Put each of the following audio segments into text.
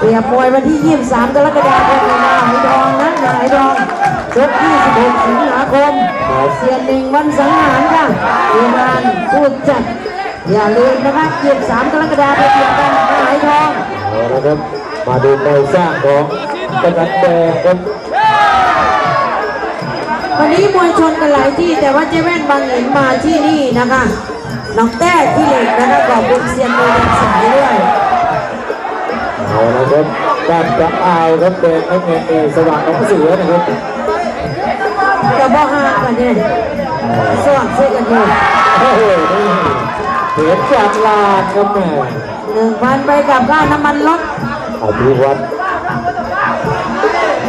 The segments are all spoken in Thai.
เปรียบมวยวันที่ 23 กรกฎาคมนาไหทองนะนาไหทองชก26สิงหาคมเสียนหนึ่งวันสังหารค่ะทีมงานผู้จัด อย่าลืมนะคะ23 กรกฎาคมเดียวกันนาไหทองเอาละครับ มาดูโครงสร้างของกำนันแดงครับวันนี้มวลชนกันหลายที่แต่ว่าเจแว่นบางเห็นมาที่นี่นะคะน้องแต้ที่เหล็กนะคะขอบคุณเซียนมวยแดงสายด้วย เอาละครับด้านกระอาวครับแดงน้ำเงินเอสว่างน้องเสือนะครับกระบอกห้ากันเนี่ยสว่างเสื้อกันอยู่โอ้โหนี่เห็นจากลานครับแม่หนึ่งพันไปกับค่าน้ำมันรถอภิวัตร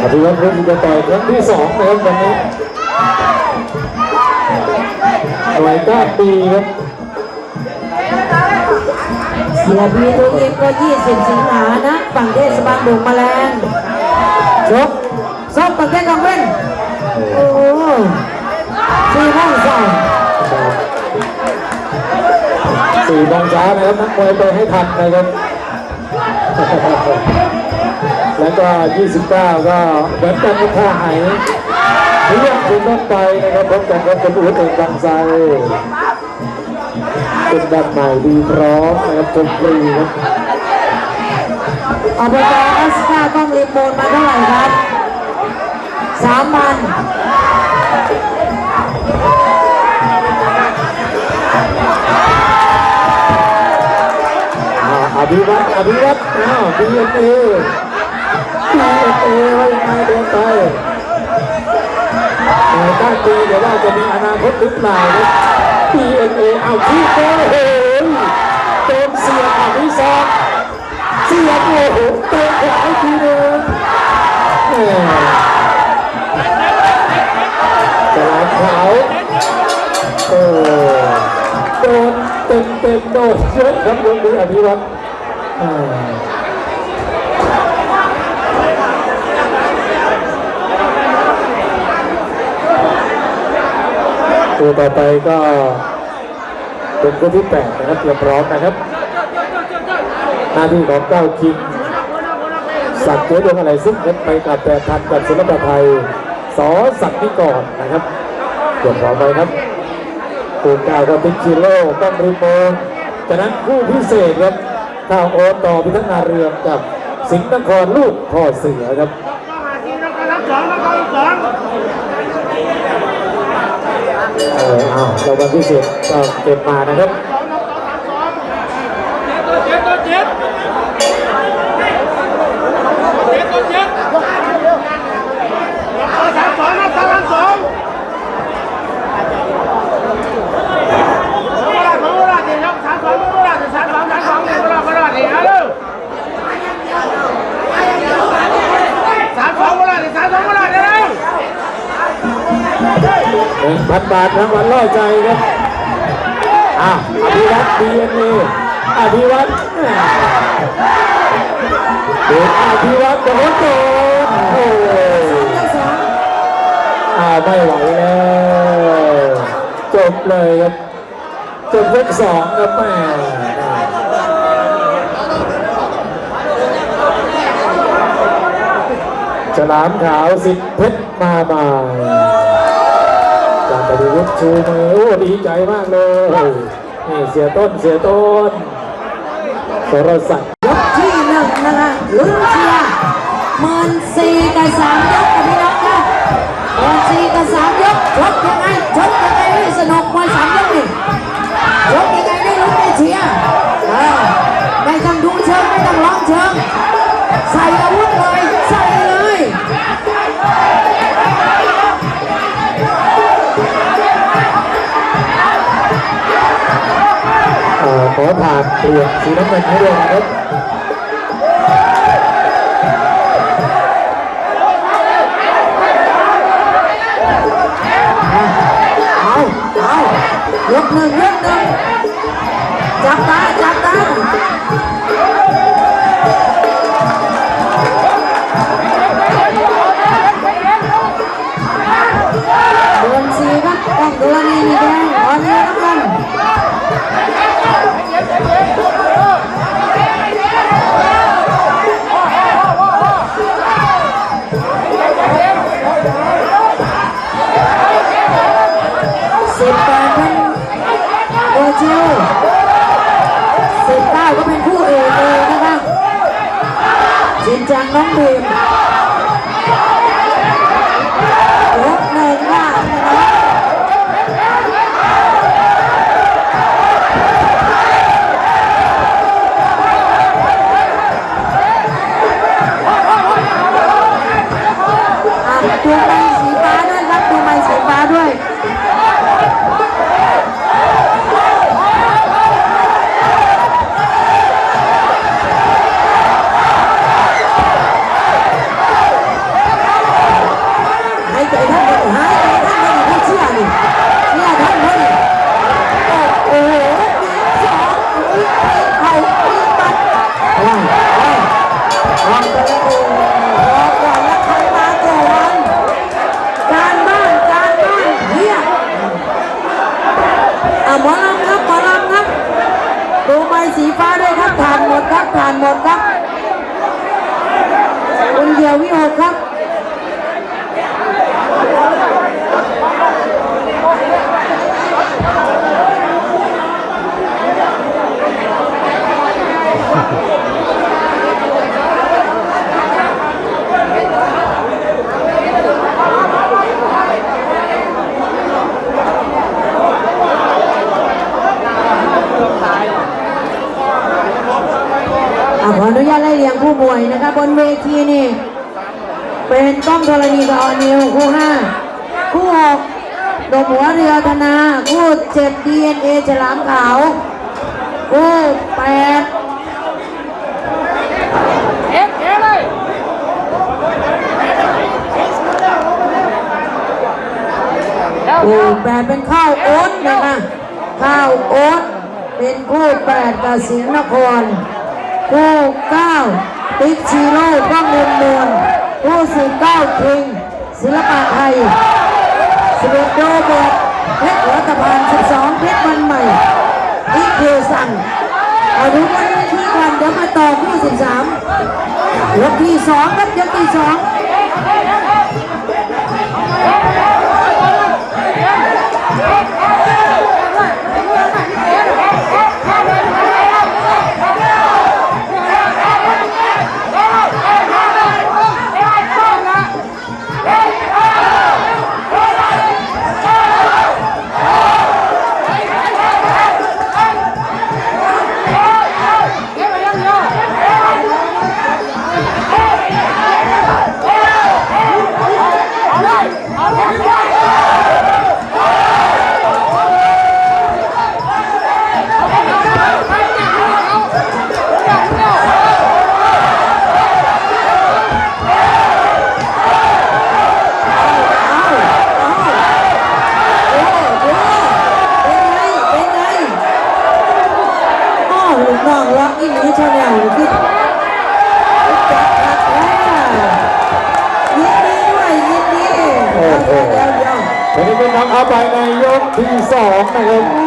อภิวัตรเพิ่งจะต่อยครั้งที่สองนะครับวันนี้หน่วยก้านปีครับ เสียบีตัวเองก็20สิงหานะฝั่งเทศบาลดงแมลงชกซอกตั้งแต่กลางเว้นโอ้โหสี่ห้องใส่สี่โมงเช้านะครับนักมวยไปให้ทันนะครับแล้วก็ 29 ก็เหมือนกันกับท่าไหเรื่องคุณต้องไปนะครับพบกันกับคุณอู๋เอกบางไทร เป็นดันใหม่ดีพร้อมนะครับชมฟรีครับอบจออสการ์ต้องรีโมทมาเท่าไหร่ครับสามพันอ่าอภิวัตรอภิวัตรอ้าวดีเอ็นเอดีเอ็นเอว่ายังไงเดินไปแต่ตั้งปีเดี๋ยวว่าจะมีอนาคตหรือเปล่าครับ ดีเอ็นเอเอาที่โอ้โหโดนเสียบอภิซอกเสียบโอ้โหเตะขวาอีกทีหนึงแหม่ฉลาขาวโอ้โดนเต็มเต็มโดนเยอะครับยกนี้อภิวัตรตัวต่อไปก็ เป็นคู่ที่แปดนะครับเตรียมพร้อมนะครับ หน้าที่ของเก้าคิงสักดิ์เจ๊ดวงอะไรซึ่งเพชรไปกับแปดพันกับศิลปะไทยสอสักดิ์นิกรนะครับเตรียมพร้อมไปครับคู่เก้าก็ติ๊กชิโร่ต้องรีโมจากนั้นคู่พิเศษครับข้าวโอตต่อพิทักษ์นาเรืองกับสิงห์นครลูกพ่อเสือครับ เออเอาเรางวัลพิเศษก็เก็บมานะครับ เจ็ดตัวเจ็ดเจ็ดตัวเจ็ดเอาสามสองนะสามสองเวลาเวลาเดี๋ยวสามสองเวลาสามสองสามสองเวลาเวลาเดี๋ยวเร็วสามสองเวลาสามสองเวลาเดี๋ยวเร็ว หนึ่งพันบาทรางวัลล่อใจครับอะอภิวัตดีเอ็นเออภิวัตเด็กอภิวัตโดนโดนโอ้อ่าไม่ไหวแล้วจบเลยครับจบยกสองครับแม่ฉลามขาวสิทธิ์เพชรมาใหม่ จากปฏิวุฒิชูมือโอ้ดีใจมากเลยนี่เสียต้นเสียต้นสรศักดิ์ยกที่หนึ่งนะคะลุ้นเชียร์มันสี่กับสาม อ่อขอผ่านเปลี่ยนสีน้ำเงินให้ด้วยนะครับเอาเอายกหนึ่งยกหนึ่งจับตาจับตา สิบแปดเป็นโอจิวสิบเก้าก็เป็นคู่เอกเลยนะคะจินจังน้องบีม นะครับบนเวทีนี่ เป็นก้องธรณีกับออนิวคู่ห้าคู่หกดมหัวเรือธนา คู่เจ็ดดีเอ็นเอฉลามขาว คู่แปดเอเอ๊ะเลยคู่แปดเป็นข้าวโอ๊ตนะคะข้าวโอ๊ตเป็นคู่แปดกับสิงนครคู่เก้า ติ๊กชีโร่ก้องเงินนวลคู่สิบเก้าคิงศิลปะไทยสิบเอ็ดโดเบิร์ตเพชรรัตพานสิบสองเพชรวันใหม่อีคิวสั่งอาดูกันที่กันเดี๋ยวมาต่อผู้สิบสามยกที่สองครับยกที่สอง องรักอีหลีชาแนลขึ้นจัดหนักแล้วยินดีด้วยยินดีโอ้โหเดี๋ยวเดี๋ยว วันนี้เป็นน้องเอาไปในยกที่สองนะครับ